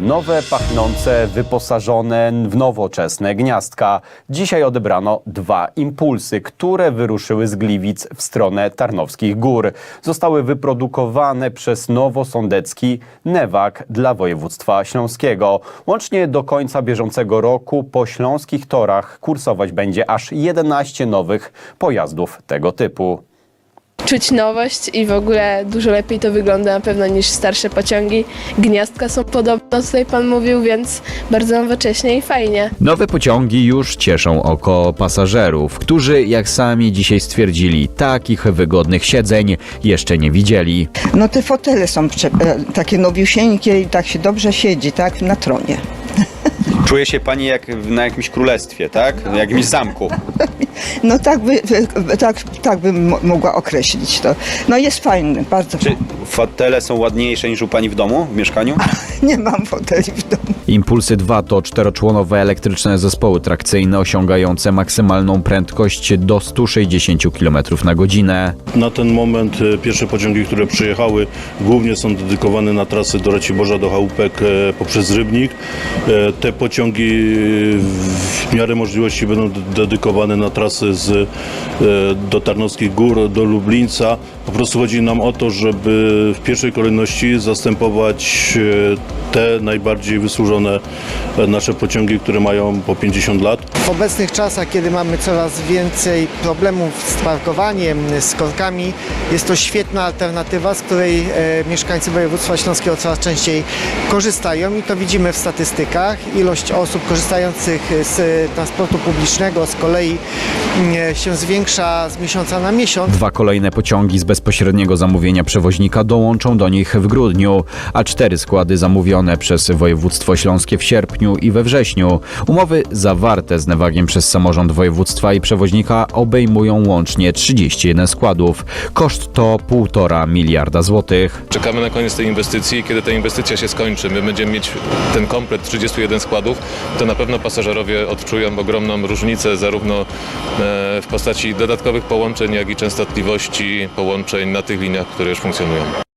Nowe, pachnące, wyposażone w nowoczesne gniazdka. Dzisiaj odebrano dwa impulsy, które wyruszyły z Gliwic w stronę Tarnowskich Gór. Zostały wyprodukowane przez Nowosądecki Newak dla województwa śląskiego. Łącznie do końca bieżącego roku po śląskich torach kursować będzie aż 11 nowych pojazdów tego typu. Czuć nowość i w ogóle dużo lepiej to wygląda na pewno niż starsze pociągi. Gniazdka są podobno, tutaj pan mówił, więc bardzo nowocześnie i fajnie. Nowe pociągi już cieszą oko pasażerów, którzy, jak sami dzisiaj stwierdzili, takich wygodnych siedzeń jeszcze nie widzieli. No te fotele są prze- e, takie nowiusieńkie i tak się dobrze siedzi, tak, na tronie. Czuje się pani jak w- na jakimś królestwie, tak? Na jakimś zamku. No tak, by, tak, tak bym mo- mogła określić to. No jest fajny, bardzo Czy fotele są ładniejsze niż u pani w domu, w mieszkaniu? Nie mam foteli w domu. Impulsy 2 to czteroczłonowe elektryczne zespoły trakcyjne osiągające maksymalną prędkość do 160 km na godzinę. Na ten moment e, pierwsze pociągi, które przyjechały, głównie są dedykowane na trasy do Raciborza, do Chałupek e, poprzez Rybnik. E, Te pociągi w miarę możliwości będą dedykowane na trasy z, e, do Tarnowskich Gór, do Lublińca. Po prostu chodzi nam o to, żeby w pierwszej kolejności zastępować e, te najbardziej wysłużone e, nasze pociągi, które mają po 50 lat. W obecnych czasach, kiedy mamy coraz więcej problemów z parkowaniem, z korkami, jest to świetna alternatywa, z której mieszkańcy województwa śląskiego coraz częściej korzystają i to widzimy w statystykach. Ilość osób korzystających z transportu publicznego z kolei się zwiększa z miesiąca na miesiąc. Dwa kolejne pociągi z bezpośredniego zamówienia przewoźnika dołączą do nich w grudniu, a cztery składy zamówione przez województwo śląskie w sierpniu i we wrześniu. Umowy zawarte z Newagiem przez samorząd województwa i przewoźnika obejmują łącznie 31 składów. Koszt to 1,5 miliarda złotych. Czekamy na koniec tej inwestycji i kiedy ta inwestycja się skończy, my będziemy mieć ten komplet 31 składów, to na pewno pasażerowie odczują ogromną różnicę zarówno w postaci dodatkowych połączeń, jak i częstotliwości połączeń na tych liniach, które już funkcjonują.